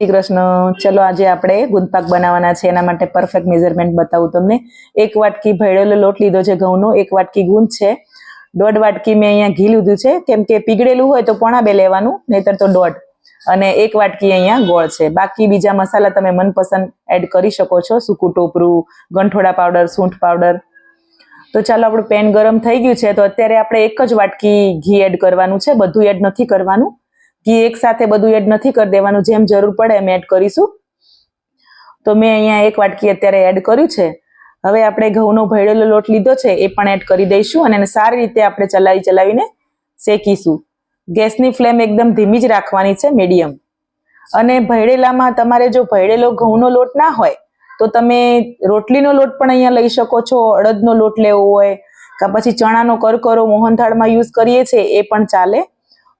શ્રી કૃષ્ણ, ચલો આજે આપણે ગુંદપાક બનાવવાના છે. એના માટે પરફેક્ટ મેઝરમેન્ટ બતાવું તમને. એક વાટકી ભેળેલો લોટ લીધો છે ઘઉંનો. એક વાટકી ગુંદ છે. દોઢ વાટકી મેં અહીંયા ઘી લીધું છે. કેમ કે પીગળેલું હોય તો પોણા બે લેવાનું, નહીતર તો દોઢ. અને એક વાટકી અહીંયા ગોળ છે. બાકી બીજા મસાલા તમે મનપસંદ એડ કરી શકો છો. સૂકું ટોપરું, ગંઠોડા પાવડર સૂંઠ પાવડર તો ચાલો આપણું પેન ગરમ થઈ ગયું છે. તો અત્યારે આપણે એક જ વાટકી ઘી એડ કરવાનું છે. બધું એડ નથી કરવાનું. ઘી એક સાથે બધું એડ નથી કરી દેવાનું, જેમ જરૂર પડે એમ એડ કરીશું. તો મેં અહીંયા એક વાટકી અત્યારે એડ કર્યું છે. હવે આપણે ઘઉંનો ભેળેલો લોટ લીધો છે, એ પણ એડ કરી દઈશું અને એને સારી રીતે આપણે ચલાવી ચલાવીને શેકીશું. ગેસની ફ્લેમ એકદમ ધીમી જ રાખવાની છે, મીડિયમ. અને ભેળેલામાં તમારે જો ભેળેલો ઘઉંનો લોટ ના હોય, તો તમે રોટલીનો લોટ પણ અહીંયા લઈ શકો છો, અડદનો લોટ લેવો હોય, કે પછી ચણાનો કરકરો મોહનથાળમાં યુઝ કરીએ છીએ, એ પણ ચાલે.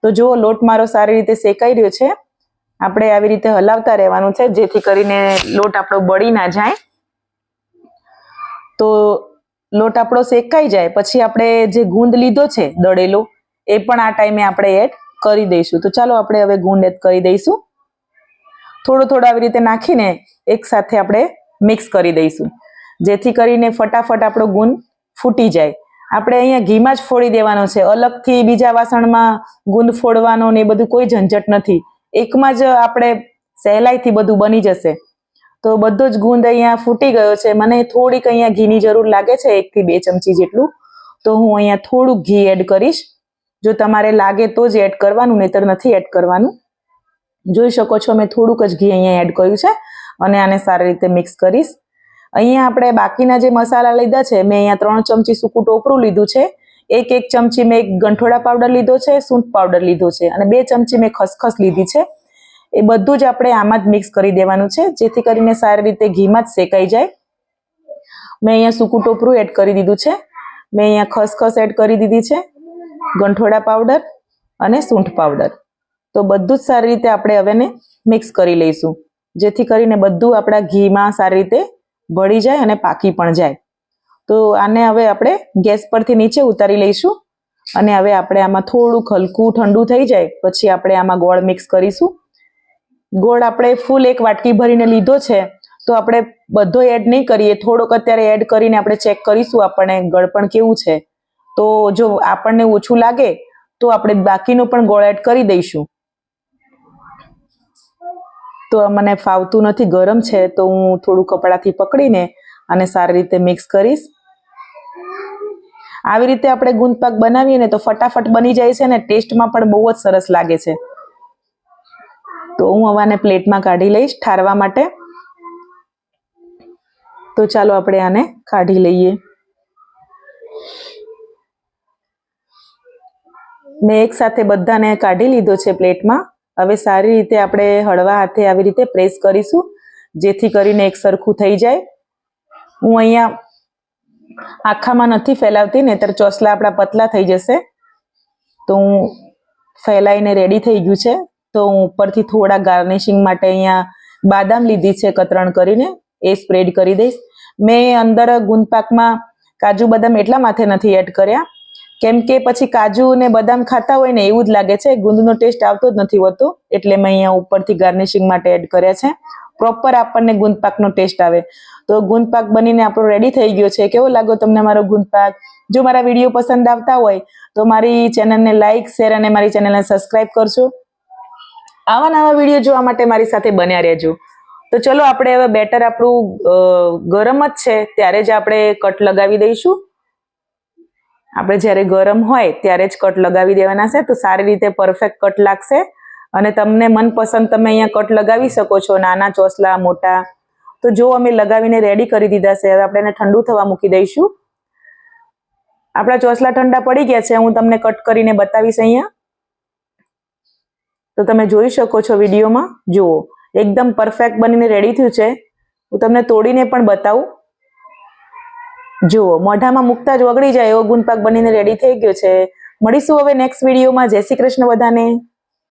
તો જુઓ, લોટ મારો સારી રીતે શેકાઈ રહ્યો છે. આપણે આવી રીતે હલાવતા રહેવાનું છે, જેથી કરીને લોટ આપણો બળી ના જાય. તો લોટ આપણો શેકાઈ જાય, પછી આપણે જે ગુંદ લીધો છે, દળેલો, એ પણ આ ટાઈમે આપણે એડ કરી દઈશું. તો ચાલો આપણે હવે ગુંદ એડ કરી દઈશું. થોડું થોડું આવી રીતે નાખીને એક સાથે આપણે મિક્સ કરી દઈશું. જેથી કરીને ફટાફટ આપણો ગુંદ ફૂટી જાય. આપણે અહીંયા ઘીમાં જ ફોડી દેવાનો છે. અલગથી બીજા વાસણમાં ગુંદ ફોડવાનો ને એ બધું કોઈ ઝંઝટ નથી. એકમાં જ આપણે સહેલાઈથી બધું બની જશે. તો બધો જ ગુંદ અહીંયા ફૂટી ગયો છે. મને થોડીક અહીંયા ઘીની જરૂર લાગે છે, એકથી બે ચમચી જેટલું. તો હું અહીંયા થોડુંક ઘી એડ કરીશ. જો તમારે લાગે તો જ એડ કરવાનું, નહીતર નથી એડ કરવાનું. જોઈ શકો છો, મેં થોડુંક જ ઘી અહીંયા એડ કર્યું છે. અને આને સારી રીતે મિક્સ કરીશ. અહીંયા આપણે બાકીના જે મસાલા લીધા છે, મેં અહીંયા ત્રણ ચમચી સૂકું ટોપરું લીધું છે. એક એક ચમચી મેં એક ગંઠોડા પાવડર લીધો છે, સૂંઠ પાવડર લીધો છે અને બે ચમચી મેં ખસખસ લીધી છે. એ બધું જ આપણે આમાં જ મિક્સ કરી દેવાનું છે, જેથી કરીને સારી રીતે ઘીમાં જ શેકાઈ જાય. મેં અહીંયા સૂકું ટોપરું એડ કરી દીધું છે. મેં અહીંયા ખસખસ એડ કરી દીધી છે, ગંઠોડા પાવડર અને સૂંઠ પાવડર. તો બધું જ સારી રીતે આપણે હવેને મિક્સ કરી લઈશું, જેથી કરીને બધું આપણા ઘીમાં સારી રીતે ભળી જાય અને પાકી પણ જાય. તો આને હવે આપણે ગેસ પરથી નીચે ઉતારી લઈશું અને હવે આપણે આમાં થોડુંક હલકું ઠંડુ થઈ જાય પછી આપણે આમાં ગોળ મિક્સ કરીશું. ગોળ આપણે ફૂલ એક વાટકી ભરીને લીધો છે તો આપણે બધો એડ નહીં કરીએ, થોડોક અત્યારે એડ કરીને આપણે ચેક કરીશું આપણને ગળપણ કેવું છે. તો જો આપણને ઓછું લાગે તો આપણે બાકીનો પણ ગોળ એડ કરી દઈશું. તો મને ફાવતું નથી, ગરમ છે, તો હું થોડું કપડાથી પકડીને અને સારી રીતે મિક્સ કરીશ. આવી રીતે આપણે ગુંદપાક બનાવીએ ને તો ફટાફટ બની જાય છે ને ટેસ્ટમાં પણ બહુ જ સરસ લાગે છે. તો હું હવાને પ્લેટમાં કાઢી લઈશ ઠારવા માટે. તો ચાલો આપણે આને કાઢી લઈએ. મેં એક સાથે બધાને કાઢી લીધો છે પ્લેટમાં. હવે સારી રીતે આપણે હળવા હાથે આવી રીતે પ્રેસ કરીશું, જેથી કરીને એક સરખું થઈ જાય. હું અહીંયા આખામાં નથી ફેલાવતી, નહીતર ચોસલા આપણા પતલા થઈ જશે. તો હું ફેલાઈને રેડી થઈ ગયું છે. તો હું ઉપરથી થોડા ગાર્નિશિંગ માટે અહીંયા બાદામ લીધી છે કતરણ કરીને, એ સ્પ્રેડ કરી દઈશ. મેં અંદર ગુંદપાકમાં કાજુ બદામ એટલા માથે નથી એડ કર્યા. કેમ કે પછી કાજુ ને બદામ ખાતા હોય ને એવું જ લાગે છે. ગુંદનો ટેસ્ટ આવતો જ નથી હોતો. એટલે મેં અહીંયા ઉપરથી ગાર્નિશિંગ માટે એડ કર્યા છે. પ્રોપર આપણને ગુંદપાકનો ટેસ્ટ આવે. તો ગુંદપાક બનીને આપણો રેડી થઈ ગયો છે. કેવો લાગ્યો તમને મારો ગુંદપાક? જો મારા વીડિયો પસંદ આવતા હોય, તો મારી ચેનલને લાઈક શેર અને મારી ચેનલને સબસ્ક્રાઈબ કરજો. આવા નવા વીડિયો જોવા માટે મારી સાથે બન્યા રહેજો. તો ચલો, આપણે હવે બેટર આપણું ગરમ જ છે. ત્યારે જ આપણે કટ લગાવી દઈશું. આપણે જ્યારે ગરમ હોય ત્યારે જ કટ લગાવી દેવાના છે, તો સારી રીતે પરફેક્ટ કટ લાગશે. અને તમને મનપસંદ તમે અહીંયા કટ લગાવી શકો છો, નાના, ચોસલા, મોટા. તો જો અમે લગાવીને રેડી કરી દીધા છે, હવે આપણે એને ઠંડુ થવા મૂકી દઈશું. આપણા ચોસલા ઠંડા પડી ગયા છે, હું તમને કટ કરીને બતાવીશ અહીંયા. તો તમે જોઈ શકો છો વિડીયોમાં. જુઓ, એકદમ પરફેક્ટ બનીને રેડી થયું છે. હું તમને તોડીને પણ બતાવું. જુઓ, મોઢામાં મુકતા જ વગડી જાય એવો ગુણપાક બનીને રેડી થઈ ગયો છે. મળીશું હવે નેક્સ્ટ વિડીયોમાં જય શ્રી કૃષ્ણ બધાને.